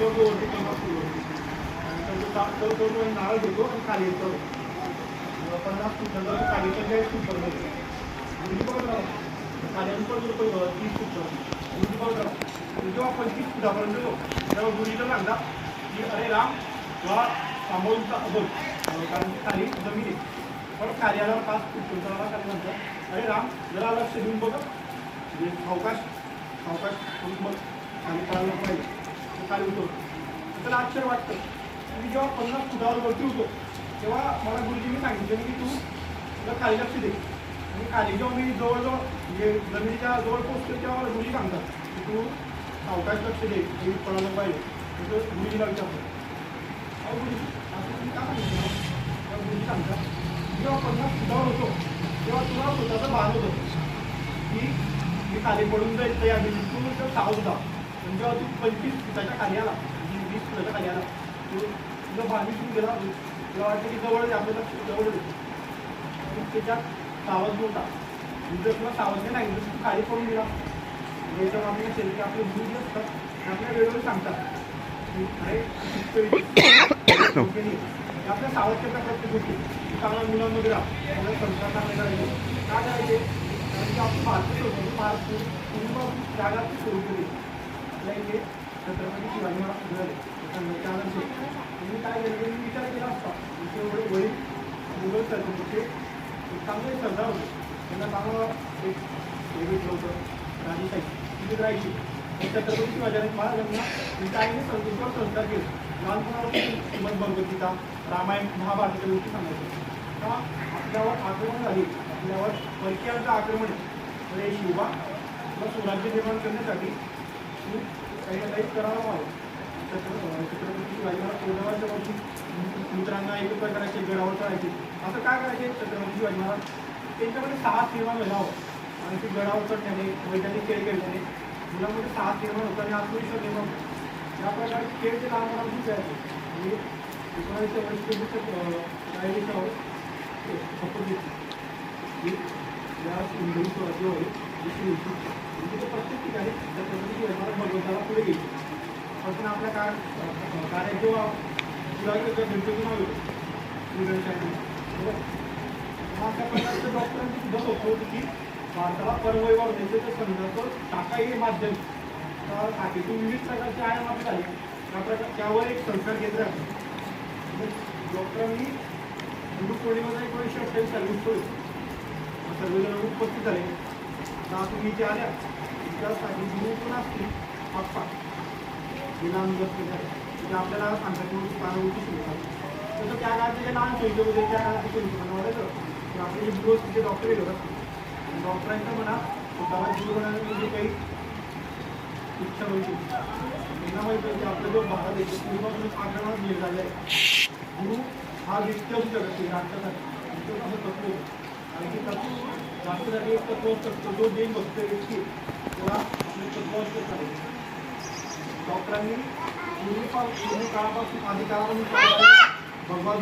तो वरती आणि तो तो तो तो नारळ घेतो आणि खाली येतो पन्नास फूट नंतर तो खाली येतो फूट पर्यंत येतो. गुरुजी खाली तीस फूट गुरुजी जेव्हा पंचवीस फुटापर्यंत येतो तेव्हा गुरुजीला सांगता की अरे राम तुला थांबवूनचा बघ कारण की खाली जमीन आहे पण खाली पाच फूट तुमचा म्हणतात अरे राम जरा लक्ष देऊन बघ म्हणजे अवकाश अवकाश करून बघ खाली पाहिजे खाली उतरतो त्याला आश्चर्य वाटतं. मी जेव्हा पन्नास फुटावर वरती होतो तेव्हा मला गुरुजींनी सांगितलं की तू तुला खाली लक्ष दे. आणि खाली जेव्हा मी जवळजवळ म्हणजे जमिनीच्या जवळ पोहोचतो तेव्हा मला गुरुजी सांगतात की तू सावकाश लक्ष दे मी पडायला पाहिजे. तसं गुरुजीला विचारतो अहो गुरुजी असं तुम्ही का सांगितलं तेव्हा गुरुजी सांगतात जेव्हा पन्नास फुटावर होतो तेव्हा तुम्हाला स्वतःचं भान होतं की मी खाली पडून जाईल तर या तू तर सावध जाऊ पण जेव्हा तू पंचवीस फुटाच्या खाली आला म्हणजे वीस फुटाच्या खाली आला तू गेला तुला वाटतं की जवळ आपल्याला जवळ येतो त्याच्यात सावध नव्हता. म्हणजे जर तुला सावध नाही म्हणजे तर तू खाली पडून गेला. म्हणजे याच्यावर आपल्याला शेतकरी आपले गुरु जे असतात ते आपल्या वेळेवर सांगतात. आपल्या सावधतेच्या प्रत्येक गोष्टी. चांगल्या मुलांमध्ये राहा. आपल्या संस्कार चांगले करायचे. काय करायचे? कारण की आपण भारतीय होतो भारत पूर्ण जागा सुरू केली. आपल्या इथे छत्रपती शिवाजी महाराज मिळाले त्यानंतर त्यांनी काय केलं? मी विचार केला असता. तुमचे एवढे वडील मुघल सरकारचे एक चांगले सरदार होते. त्यांना चांगलं एक हे भेटलं होतं राजेशाही तिथे राहायची. छत्रपती शिवाजी महाराजांना त्यांच्या आईने संस्कृतीवर संस्कार केले. लहानपणापासून श्रीमद भगवद्गीता रामायण महाभारताच्या गोष्टी सांगायचे. का आपल्यावर आक्रमण झाली. आपल्यावर परकीयांचं आक्रमण आहे. तर हे शिवबा तुला स्वराज्य निर्माण करण्यासाठी काही ना काही करावं हवं छत्रपती शिवाजी महाराज वर्षी मित्रांना एकत्र करायचे गडावर चढायचे असं काय करायचे छत्रपती शिवाजी महाराज त्यांच्यामध्ये साहस निर्माण व्हायला आणि ते गडावर चढण्याने वैज्ञानिक खेळ खेळल्याने मुलांमध्ये साहस निर्माण होतं आणि आत्मविश्वास निर्माण होतो या प्रकारे खेळ ते लहान मुलांनी खेळायचे म्हणजे एकोणावीसशे वर्षी शाळेच्या या सुंदरी स्वराज्यावर जशी होती प्रत्येक ठिकाणी छत्रपती शिवाजी महाराज भगवंताला पुढे गेली. पण आपल्या कार कार्यात जेव्हा शिवाजी गणपती नाव येतो अशा प्रकारचं डॉक्टरांची सुद्धा स्वप्न होती की भारताला परवैभव नेतेचं संदर्भ टाका हे माध्यम. त्या टाकीतून विविध प्रकारचे आयाम आपले झाले. त्या प्रकार त्यावर एक संस्कार केंद्र आहे. म्हणजे डॉक्टरांनी हिंदू पौर्णिमेचा एकोणीसशे अठ्ठावीस साली उत्सव सर्वजण उपस्थित झाले. आता तुम्ही इथे आल्या. त्यासाठी गुरु पण असतील? आप्पा गेला अनुगत केले ते आपल्याला सांगतात की पानं उठी सुरू तसं त्या काळात जे लहान सोयीचे होते त्या काळात ते सोयीचे मला वाटायचं की आपले जे गुरु असतील ते डॉक्टर येत होतात डॉक्टरांच्या मनात स्वतःला गुरु बनवण्याची काही इच्छा होती त्यांना माहिती होती आपला जो भारत आहे तो पूर्णपणे आक्रमणात निर्णय झाला आहे गुरु हा व्यक्ती असू शकत नाही राष्ट्रासाठी तो असं तत्व होतं. आणि ते तत्व राष्ट्रासाठी एक तत्व असतं जो देश बघतोय व्यक्ती त्याला आपले तत्व असतं चालेल डॉक्टरांनी पूर्वी पूर्वी काळापासून आधी काळापासून भगवा